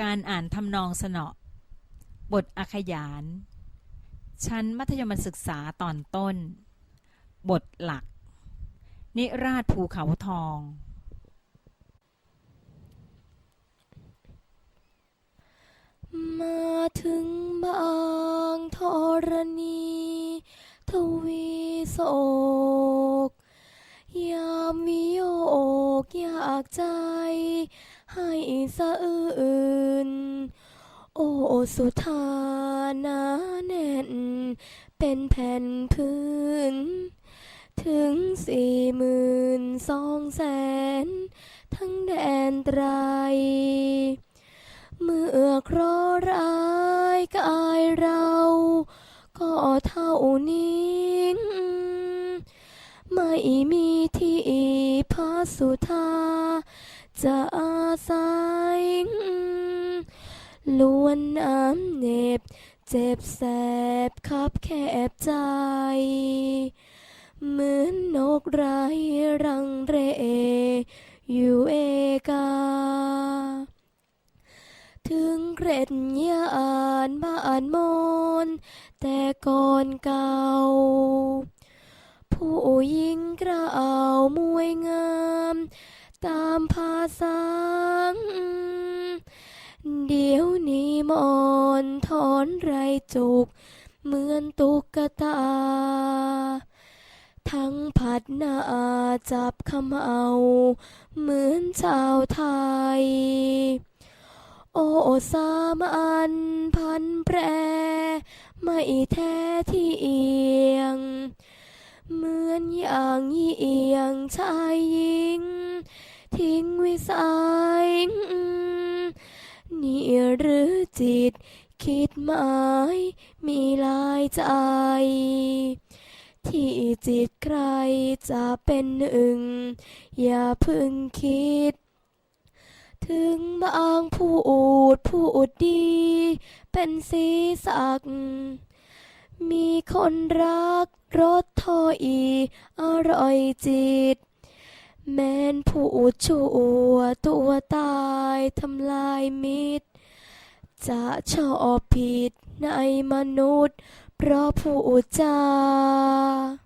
การอ่านทำนองสนอบทอขยาน ชั้นมัธยมศึกษาตอนต้น บทหลัก นิราชภูเขาทอง มาถึงบางธรณีทวีโศก ยามวิโยกอยากใจ ให้สะอื่น โอสุธานาแน่น เป็นแผ่นพื้น ถึงสี่หมื่นสองแสน ทั้งแดนไตร เมื่อเคราะห์ร้ายกายเรา ก็เท่านี้ไม่มีที่พระสุธาจะอาศัย ล้วนน้ำเหน็บ เจ็บแสบคับแคบใจ เหมือนนกไร้รังเรอยู่เอกา ถึงเกร็ดยานบ้านมน แต่ก่อนเก่า ผู้หญิงกล่ามวยงาม ตามภาษาเดียว มอนถอนไรจุก เหมือนตุ๊กตา ทั้งผัดหน้าจับขมเอา เหมือนชาวไทย โอ้สามอันพันแปร ไม่แท้ที่เอียง เหมือนอย่างยี่เอียงชายหญิง ทิ้งวิสัยนี่หรือ จิต คิดหมายมีหลายใจ ที่จิตใครจะเป็นหนึ่ง อย่าพึ่งคิด ถึงบางพูดพูดดี เป็นสีสัก มีคนรักรสทออีอร่อยจิตแม้นผู้ชั่วตัวตายทำลายมิตร จะชอบผิดในมนุษย์ เพราะผู้จา